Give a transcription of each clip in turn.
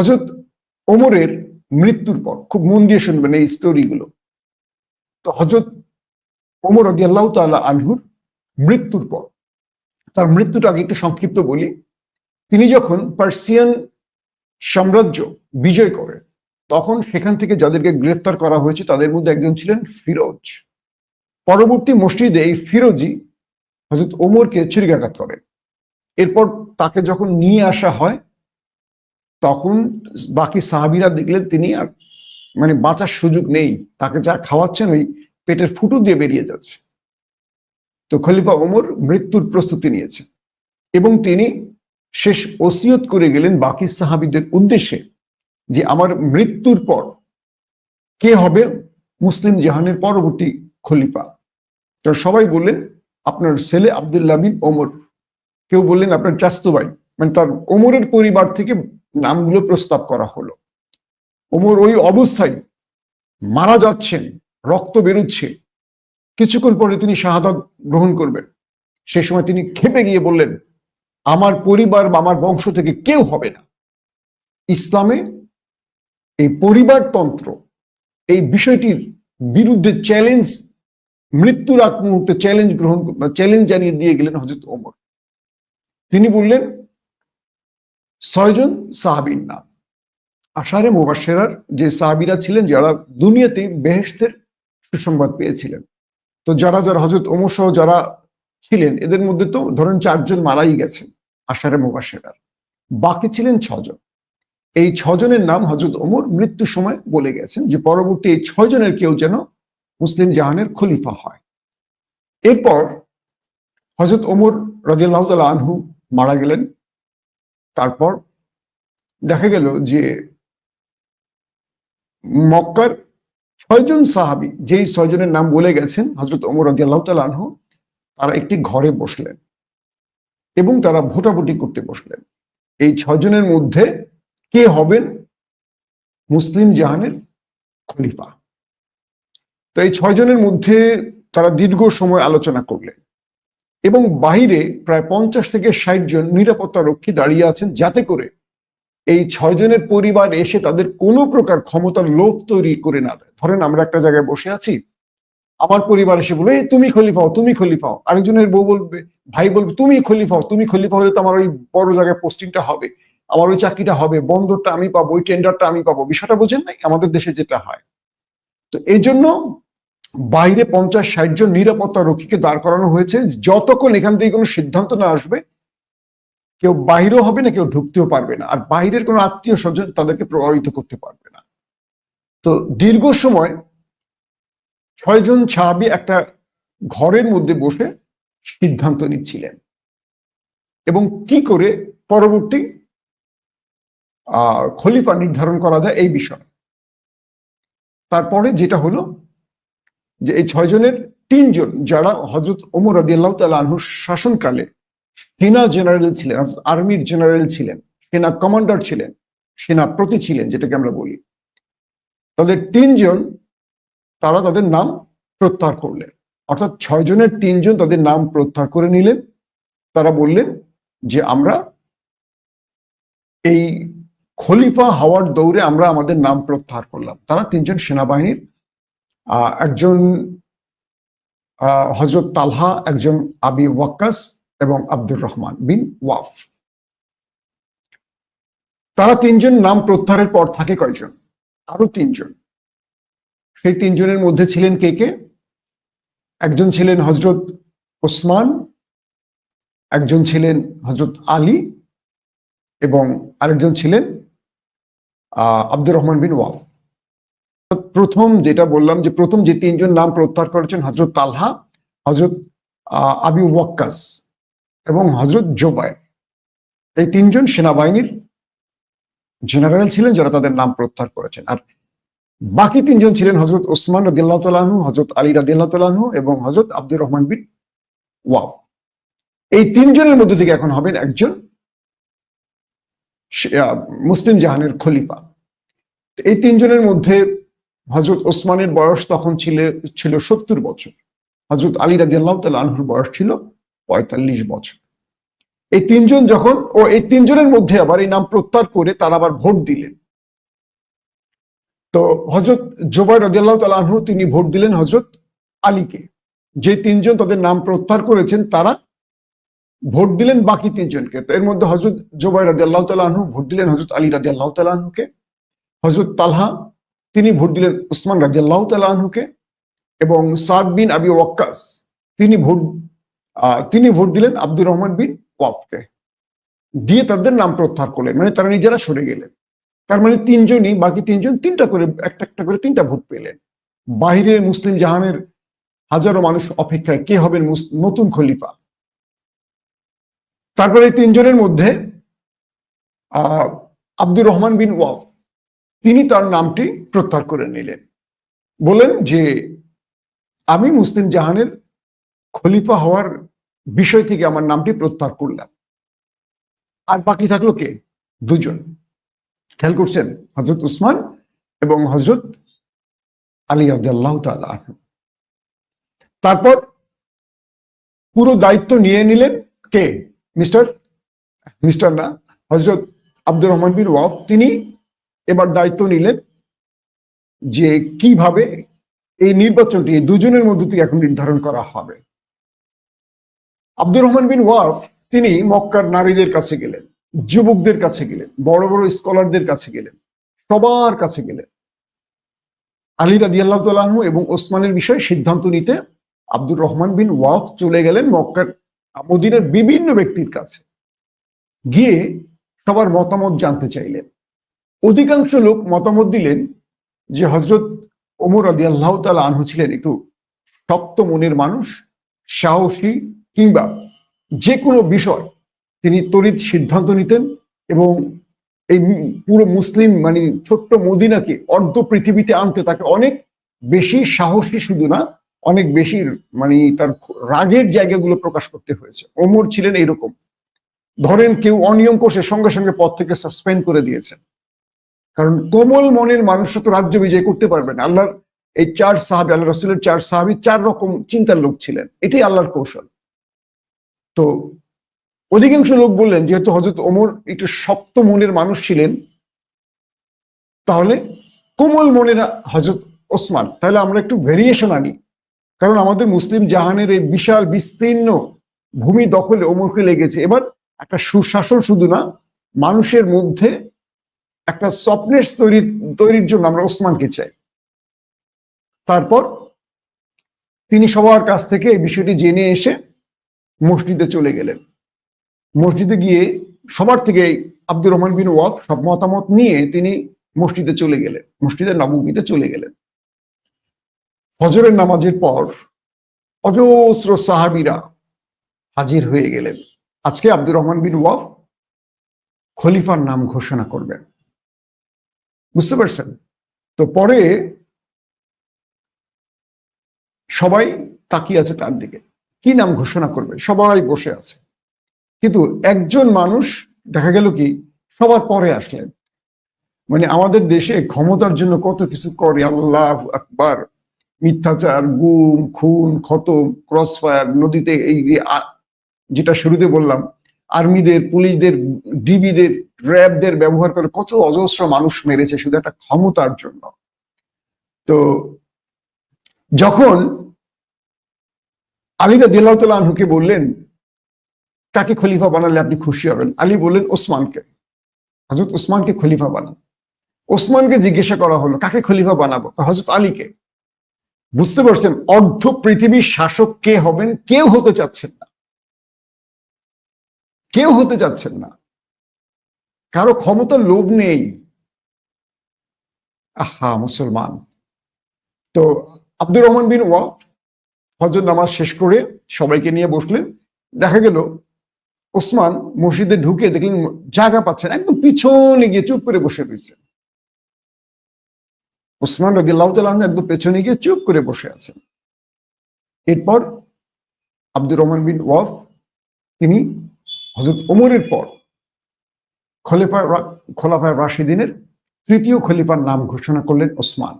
হজরত ওমরের মৃত্যুর পর, খুব মন দিয়ে শুনবেন এই স্টোরিগুলো তো হজরত ওমর আল্লাহ তাল্লাহ আনহুর মৃত্যুর পর, তার মৃত্যুটা আগে একটু সংক্ষিপ্ত বলি। তিনি যখন পার্সিয়ান সাম্রাজ্য বিজয় করেন তখন সেখান থেকে যাদেরকে গ্রেফতার করা হয়েছে, তাদের মধ্যে একজন ছিলেন ফিরোজ। পরবর্তী মসজিদে এই ফিরোজি হজরত ওমরকে ছুরিকাঘাত করেন এরপর তাকে যখন নিয়ে আসা হয় তখন বাকি সাহাবিরা দেখলেন তিনি আর মানে বাঁচার সুযোগ নেই, তাকে যা খাওয়াচ্ছেন ওই পেটের ফুটো দিয়ে বেরিয়ে যাচ্ছে। তো খলিফা ওমর মৃত্যুর প্রস্তুতি নিয়েছে এবং তিনি শেষ ওসিয়ত করে গেলেন বাকি সাহাবিদের উদ্দেশ্যে যে আমার মৃত্যুর পর কে হবে মুসলিম জাহানের পরবর্তী খলিফা। তো সবাই বললেন, আপনার ছেলে আবদুল্লাহ বিন ওমর। কেউ বললেন, আপনার চাস্তু ভাই। মানে তার ওমরের পরিবার থেকে নামগুলো প্রস্তাব করা হলো। ওমর ওই অবস্থায় মারা যাচ্ছেন, রক্ত বেরোচ্ছে। কিছুক্ষণ পরে তিনি শাহাদত গ্রহণ করবেন। সেই সময় তিনি খেপে গিয়ে বললেন, আমার পরিবার বা আমার বংশ থেকে কেউ হবে না। ইসলামে এই পরিবারতন্ত্র, এই বিষয়টির বিরুদ্ধে চ্যালেঞ্জ, মৃত্যুর আগ মুহূর্তে চ্যালেঞ্জ গ্রহণ, চ্যালেঞ্জ জানিয়ে দিয়ে গেলেন হজরত ওমর। তিনি বললেন ছয়জন সাহাবির নাম। আশারে মুবাসেরার যে সাহাবিরা ছিলেন, যারা দুনিয়াতে বেহেস্তের সুসংবাদ পেয়েছিলেন। তো যারা যারা হজরত ওমর সহ যারা ছিলেন, এদের মধ্যে তো ধরেন চারজন মারাই গেছেন আশারে মুবাসেরার বাকি ছিলেন ছজন এই ছজনের নাম হজরত ওমর মৃত্যুর সময় বলে গেছেন যে পরবর্তী এই ছয়জনের কেউ যেন মুসলিম জাহানের খলিফা হয়। এরপর হজরত ওমর রাজিয়াল্লাহ তাল আনহু মারা গেলেন। তারপর দেখা গেল যে মক্কার ছয়জন সাহাবি, যেই ছয়জনের নাম বলে গেছেন হজরত ওমর রাজিয়াল্লাহ তারা একটি ঘরে বসলেন এবং তারা ভোটাভুটি করতে বসলেন। এই ছয়জনের মধ্যে কে হবেন? মুসলিম জাহানের খলিফা। তো এই ছয়জনের মধ্যে তারা দীর্ঘ সময় আলোচনা করলেন। এবং বাহিরে প্রায় পঞ্চাশ থেকে ষাট জন নিরাপত্তা রক্ষী দাঁড়িয়ে আছেন যাতে করে এই ছয়জনের পরিবার এসে তাদের কোনো প্রকার ক্ষমতার লোভ তৈরি করে না দেয়। ধরেন আমরা একটা জায়গায় বসে আছি, আমার পরিবার এসে বলে "এই তুমি খলিফাও তুমি খলিফাও আরেকজনের বউ বলবে, ভাই বলবে, তুমি খলিফাও তুমি খলিফা হলে তো আমার ওই বড় জায়গায় পোস্টিংটা হবে, আমার ওই চাকরিটা হবে, বন্দরটা আমি পাবো, ওই টেন্ডারটা আমি পাবো। বিষয়টা বোঝেন নাই? আমাদের দেশে যেটা হয়। তো এই জন্য বাইরে পঞ্চাশ, ষাট জন নিরাপত্তা রক্ষীকে দাঁড় করানো হয়েছে। যতক্ষণ এখান থেকে কোনো সিদ্ধান্ত না আসবে, কেউ বাইরেও হবে না, কেউ ঢুকতেও পারবে না। আর বাইরের কোনো আত্মীয় স্বজন তাদেরকে প্রভাবিত করতে পারবে না। তো দীর্ঘ সময় ছয়জন ছাবি একটা ঘরের মধ্যে বসে সিদ্ধান্ত নিচ্ছিলেন। এবং কি করে পরবর্তী খলিফা নির্ধারণ করা যায় এই বিষয়। তারপরে যেটা হলো যে এই ছয়জনের তিনজন যারা হজরত ওমর আদিয়াল্লাহ তাল আনহুর শাসনকালে সেনা জেনারেল ছিলেন আর্মির জেনারেল ছিলেন, সেনা কমান্ডার ছিলেন সেনাপতি ছিলেন যেটাকে আমরা বলি। তাদের তিনজন, তারা তাদের নাম প্রত্যাহার করলেন। অর্থাৎ ছয় জনের তিনজন তাদের নাম প্রত্যাহার করে নিলেন। তারা বললেন যে আমরা এই খলিফা হওয়ার দৌড়ে আমরা আমাদের নাম প্রত্যাহার করলাম। তারা তিনজন সেনাবাহিনীর একজন হজরত তালহা, একজন আবি ওয়াক্কাস এবং আব্দুর রহমান বিন ওয়াফ। তারা তিনজন নাম প্রত্যাহারের পর থাকে কয়জন? আরও তিনজন। সেই তিনজনের মধ্যে ছিলেন কে কে? একজন ছিলেন হজরত ওসমান, একজন ছিলেন হজরত আলী এবং আরেকজন ছিলেন আব্দুর রহমান বিন ওয়াফ। প্রথম যেটা বললাম যে প্রথম যে তিনজন নাম প্রত্যাহার করেছেন হজরত তালহা হজরত আবি ওয়াক্কাস এবং হজরত জোবায়ের এই তিনজন সেনাবাহিনীর জেনারেল ছিলেন যারা তাদের নাম প্রত্যাহার করেছেন। আর বাকি তিনজন ছিলেন হজরত ওসমান রদিয়াল্লাহ তালাহু হজরত আলী রাদিয়াল্লাহ তালাহু এবং হজরত আব্দুর রহমান বিন ওয়াফ। এই তিনজনের মধ্যে থেকে এখন হবেন একজন মুসলিম জাহানের খলিফা। এই তিনজনের মধ্যে হজরত ওসমানের বয়স তখন ছিল ছিল সত্তর বছর। হজরত আলী রাজি আল্লাহ আনহুর বয়স ছিল পঁয়তাল্লিশ বছর। এই তিনজন যখন, ও এই তিনজনের মধ্যে আবার এই নাম প্রত্যাহার করে তারা আবার ভোট দিলেন। তো হজরত জোবাই রাজিয়াল্লাহ তালাহু তিনি ভোট দিলেন হজরত আলীকে। যে তিনজন তাদের নাম প্রত্যাহার করেছেন, তারা ভোট দিলেন বাকি তিনজনকে। তো এর মধ্যে হজরত জোবাই রাজি আল্লাহ তালাহু ভোট দিলেন হজরত আলী রাজি আল্লাহ হজরত তালহা তিনি ভোট দিলেন উসমান রাজি আল্লাহ তালাহুকে এবং সাদ বিন আবি ওয়াক্কাস। তিনি ভোট তিনি ভোট দিলেন আব্দুর রহমান বিন ওয়াফকে। দিয়ে তাদের নাম প্রত্যাহার করলেন। মানে তারা নিজেরা সরে গেলেন। তার মানে তিনজনই, বাকি তিনজন তিনটা করে, একটা একটা করে তিনটা ভোট পেলেন। বাহিরে মুসলিম জাহানের হাজারো মানুষ অপেক্ষায়, কে হবেন নতুন খলিফা? তারপরে তিনজনের মধ্যে আব্দুর রহমান বিন ওয়াফ। তিনি তার নামটি প্রত্যাহার করে নিলেন। বলেন যে, আমি মুসলিম জাহানের খলিফা হওয়ার বিষয় থেকে আমার নামটি প্রত্যাহার করলাম। আর বাকি থাকল কে? দুজন। খেয়াল করছেন? হজরত উসমান এবং হজরত আলী রাজ্লাহ তাআলা তারপর পুরো দায়িত্ব নিয়ে নিলেন কে? মিস্টার? মিস্টার না হজরত আব্দুর রহমান বিন ওয়াফ। তিনি এবার দায়িত্ব নিলেন যে কীভাবে এই নির্বাচনটি দুজনের মধ্যে থেকে এখন নির্ধারণ করা হবে। আব্দুর রহমান বিন ওয়াফ, তিনি মক্কার নারীদের কাছে গেলেন, যুবকদের কাছে গেলেন, বড় বড় স্কলারদের কাছে গেলেন, সবার কাছে গেলেন। আলী রাদি আল্লাহ তালু এবং ওসমানের বিষয়ে সিদ্ধান্ত নিতে আব্দুর রহমান বিন ওয়াফ চলে গেলেন মক্কার মদিনের বিভিন্ন ব্যক্তির কাছে। গিয়ে সবার মতামত জানতে চাইলেন। অধিকাংশ লোক মতামত দিলেন যে হজরত ওমর আদি আল্লাহ তালা আনহু ছিলেন একটু শক্ত মনের মানুষ, সাহসী কিংবা যে কোনো বিষয় তিনি তড়িৎ সিদ্ধান্ত নিতেন এবং এই পুরো মুসলিম মানে ছোট্ট মদিনাকে, অর্ধ পৃথিবীতে আনতে তাকে অনেক বেশি সাহসী শুধু না, অনেক বেশি মানে তার রাগের জায়গাগুলো প্রকাশ করতে হয়েছে। ওমর ছিলেন এরকম ধরেন কেউ অনিয়ম করছে, সঙ্গে সঙ্গে পদ থেকে সাসপেন্ড করে দিয়েছেন। কারণ কোমল মনের মানুষরা তো রাজ্য বিজয় করতে পারবে না। আল্লাহর এই চার সাহাবি আল্লাহ রসুলের চার সাহাবি চার রকম চিন্তার লোক ছিলেন। এটাই আল্লাহর কৌশল। তো অধিকাংশ লোক বললেন, যেহেতু হজরত ওমর একটু শক্ত মনের মানুষ ছিলেন, তাহলে কোমল মনের হজরত ওসমান, তাহলে আমরা একটু ভেরিয়েশন আনি। কারণ আমাদের মুসলিম জাহানের এই বিশাল, বিস্তীর্ণ ভূমি দখলে ওমরকে লেগেছে। এবার একটা সুশাসন শুধু না, মানুষের মধ্যে একটা সফটনেস তৈরি তৈরির জন্য আমরা ওসমানকে চাই। তারপর তিনি সবার কাছ থেকে এই বিষয়টি জেনে এসে মসজিদে চলে গেলেন। মসজিদে গিয়ে সবার থেকে আব্দুর রহমান বিন ওয়াফ সব মতামত নিয়ে তিনি মসজিদে চলে গেলেন, মসজিদের নবমীতে চলে গেলেন। ফজরের নামাজের পর অজস্র সাহাবিরা হাজির হয়ে গেলেন। আজকে আব্দুর রহমান বিন ওয়াফ খলিফার নাম ঘোষণা করবেন। বুঝতে পারছেন? তো পরে সবাই তাকিয়ে আছে তার দিকে। কি নাম ঘোষণা করবে? সবাই বসে আছে। কিন্তু একজন মানুষ, দেখা গেল কি, সবার পরে আসলেন। মানে আমাদের দেশে ক্ষমতার জন্য কত কিছু করে, আল্লাহ আকবার। মিথ্যাচার, গুম, খুন, খতম ক্রস ফায়ার নদীতে এই যেটা শুরুতে বললাম, আর্মিদের, পুলিশদের ডিবিদের র্যাবদের ব্যবহার করে কত অজস্র মানুষ মেরেছে শুধু একটা ক্ষমতার জন্য। তো যখন আলীরা দিল্লাহ আনহুকে বললেন, কাকে খলিফা বানালে আপনি খুশি হবেন? আলী বললেন, ওসমানকে। হজরত ওসমানকে খলিফা বানান ওসমানকে জিজ্ঞাসা করা হলো, কাকে খলিফা বানাবো? হজরত আলীকে। বুঝতে পারছেন, অর্ধ পৃথিবীর শাসক কে হবেন? কেউ হতে চাচ্ছেন না। কেউ হতে চাচ্ছেন না। কারও ক্ষমতার লোভ নেই। আহা, মুসলমান। তো আব্দুর রহমান বিন ওয়াফ ফজর নামাজ শেষ করে সবাইকে নিয়ে বসলেন। দেখা গেল ওসমান মসজিদে ঢুকে দেখলেন জায়গা পাচ্ছেন একদম পিছনে গিয়ে চুপ করে বসে রয়েছে। ওসমান রদি আল্লাহ একদম পেছনে গিয়ে চুপ করে বসে আছেন। এরপর আব্দুর রহমান বিন ওয়াফ, তিনি হজরত ওমরের পর খলিফা খোলাফায় রাশিদিনের তৃতীয় খলিফার নাম ঘোষণা করলেন ওসমান।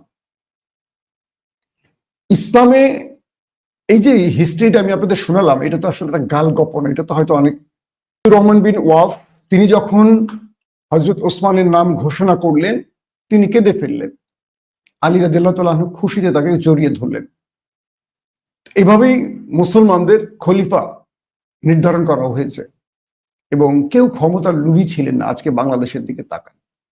ইসলামে এই যে হিস্ট্রিটা আমি আপনাদের শোনালাম, এটা তো আসলে একটা গাল গপন, এটা তো হয়তো অনেক রহমান বিন ওয়াফ, তিনি যখন হজরত ওসমানের নাম ঘোষণা করলেন, তিনি কেঁদে ফেললেন। আলী তাআলা খুশিতে তাকে জড়িয়ে ধরলেন। এভাবেই মুসলমানদের খলিফা নির্ধারণ করা হয়েছে। এবং কেউ ক্ষমতার লুভি ছিলেন না আজকে বাংলাদেশের দিকে তাকান।